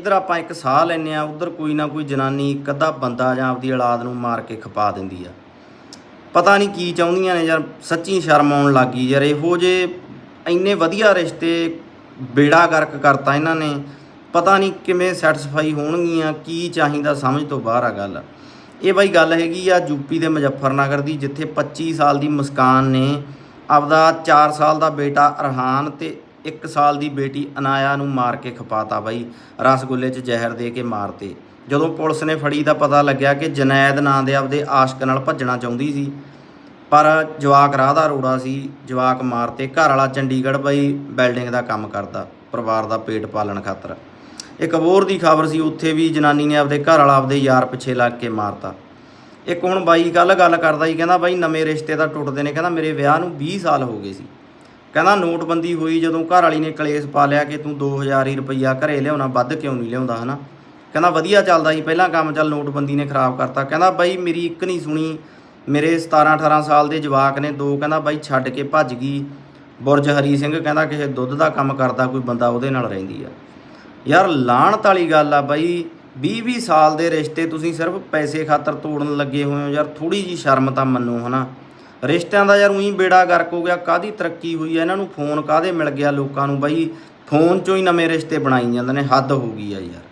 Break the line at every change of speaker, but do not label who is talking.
ਇੱਧਰ ਆਪਾਂ ਇੱਕ ਸਾਹ ਲੈਨੇ ਆ ਉਧਰ ਕੋਈ ਨਾ ਕੋਈ ਜਨਾਨੀ ਇੱਕ ਅੱਧਾ ਬੰਦਾ ਜਾਂ ਆਪਦੀ ਔਲਾਦ ਨੂੰ ਮਾਰ ਕੇ ਖਪਾ ਦਿੰਦੀ ਆ। ਪਤਾ ਨਹੀਂ ਕੀ ਚਾਹੁੰਦੀਆਂ ਨੇ ਯਾਰ, ਸੱਚੀ ਸ਼ਰਮ ਆਉਣ ਲੱਗੀ ਯਾਰ, ਇਹੋ ਜੇ ਇੰਨੇ ਵਧੀਆ ਰਿਸ਼ਤੇ ਬੇੜਾ ਗਰਕ ਕਰਤਾ ਇਹਨਾਂ ਨੇ। ਪਤਾ ਨਹੀਂ ਕਿਵੇਂ ਸੈਟੀਸਫਾਈ ਹੋਣਗੀਆਂ, ਕੀ ਚਾਹੀਦਾ ਸਮਝ ਤੋਂ ਬਾਹਰ ਆ ਗੱਲ। ਇਹ ਬਾਈ ਗੱਲ ਹੈਗੀ ਆ ਯੂਪੀ ਦੇ ਮੁਜ਼ੱਫਰਨਗਰ ਦੀ, ਜਿੱਥੇ 25 ਸਾਲ ਦੀ ਮੁਸਕਾਨ ਨੇ, ਆਪਦਾ 4 ਸਾਲ ਦਾ ਬੇਟਾ ਅਰਹਾਨ ਤੇ 1 ਸਾਲ ਦੀ ਬੇਟੀ ਅਨਾਇਆ ਨੂੰ ਮਾਰ ਕੇ ਖਪਾਤਾ ਬਾਈ, ਰਸਗੁੱਲੇ 'ਚ ਜ਼ਹਿਰ ਦੇ ਕੇ ਮਾਰਤੇ। ਜਦੋਂ ਪੁਲਿਸ ਨੇ ਫੜੀ ਤਾਂ ਪਤਾ ਲੱਗਿਆ ਕਿ ਜਨੈਦ ਨਾਂ ਦੇ ਆਪਦੇ ਆਸ਼ਕ ਨਾਲ ਭੱਜਣਾ ਚਾਹੁੰਦੀ ਸੀ। ਪਰ ਜਵਾਕ ਰਾਹ ਦਾ ਰੋੜਾ ਸੀ, ਜਵਾਕ ਮਾਰਤੇ, ਘਰ ਵਾਲਾ ਚੰਡੀਗੜ੍ਹ ਬਈ ਬਿਲਡਿੰਗ ਦਾ ਕੰਮ ਕਰਦਾ, ਪਰਿਵਾਰ ਦਾ ਪੇਟ ਪਾਲਣ ਖਾਤਰ। ਇੱਕ ਹੋਰ ਦੀ ਖਬਰ ਸੀ, ਉੱਥੇ ਵੀ ਜਨਾਨੀ ਨੇ ਆਪਦੇ ਘਰ ਵਾਲਾ ਆਪਦੇ ਯਾਰ ਪਿੱਛੇ ਲੱਗ ਕੇ ਮਾਰਤਾ। ਇੱਕ ਹੁਣ ਬਾਈ ਕੱਲ ਗੱਲ ਕਰਦਾ ਸੀ, ਕਹਿੰਦਾ ਬਾਈ ਨਵੇਂ ਰਿਸ਼ਤੇ ਤਾਂ ਟੁੱਟਦੇ ਨੇ, ਕਹਿੰਦਾ ਮੇਰੇ ਵਿਆਹ ਨੂੰ 20 ਸਾਲ ਹੋ ਗਏ ਸੀ। ਕਹਿੰਦਾ ਨੋਟਬੰਦੀ ਹੋਈ ਜਦੋਂ ਘਰ ਵਾਲੀ ਨੇ ਕਲੇਸ਼ ਪਾ ਲਿਆ ਕਿ ਤੂੰ 2000 ਹੀ ਰੁਪਈਆ ਘਰੇ ਲਿਆਉਣਾ, ਵੱਧ ਕਿਉਂ ਨਹੀਂ ਲਿਆਉਂਦਾ, ਹਨਾ? ਕਹਿੰਦਾ ਵਧੀਆ ਚੱਲਦਾ ਸੀ, ਪਹਿਲਾਂ ਕੰਮ ਚੱਲ ਨੋਟਬੰਦੀ ਨੇ ਖਰਾਬ ਕਰਤਾ। ਕਹਿੰਦਾ ਬਾਈ ਮੇਰੀ ਇੱਕ ਨਹੀਂ ਸੁਣੀ, ਮੇਰੇ 17 18 ਸਾਲ ਦੇ ਜਵਾਕ ਨੇ ਦੋ, ਕਹਿੰਦਾ ਬਾਈ ਛੱਡ ਕੇ ਭੱਜ ਗਈ। ਬੁਰਜ ਹਰੀ ਸਿੰਘ ਕਹਿੰਦਾ ਕਿਸੇ ਦੁੱਧ ਦਾ ਕੰਮ ਕਰਦਾ, ਕੋਈ ਬੰਦਾ ਉਹਦੇ ਨਾਲ ਰਹਿੰਦੀ ਆ। ਯਾਰ ਲਾਣਤ ਵਾਲੀ ਗੱਲ ਆ ਬਾਈ 20 20 ਸਾਲ ਦੇ ਰਿਸ਼ਤੇ ਤੁਸੀਂ ਸਿਰਫ ਪੈਸੇ ਖਾਤਰ ਤੋੜਨ ਲੱਗੇ ਹੋਏ ਹੋ, ਯਾਰ ਥੋੜੀ ਜੀ ਸ਼ਰਮ ਤਾਂ ਮੰਨੋ, ਹਨਾ? ਰਿਸ਼ਤਿਆਂ ਦਾ ਯਾਰ ਉਹੀ ਬੇੜਾ ਗਰਕ ਹੋ ਗਿਆ ਕਾਦੀ ਤਰੱਕੀ ਹੋਈ ਹੈ ਇਹਨਾਂ ਨੂੰ ਫੋਨ ਕਾਦੇ ਮਿਲ ਗਿਆ ਲੋਕਾਂ ਨੂੰ ਬਾਈ? ਫੋਨ ਚੋਂ ਹੀ ਨਵੇਂ ਰਿਸ਼ਤੇ ਬਣਾਈ ਜਾਂਦੇ ਨੇ, ਹੱਦ ਹੋ ਗਈ ਆ ਯਾਰ।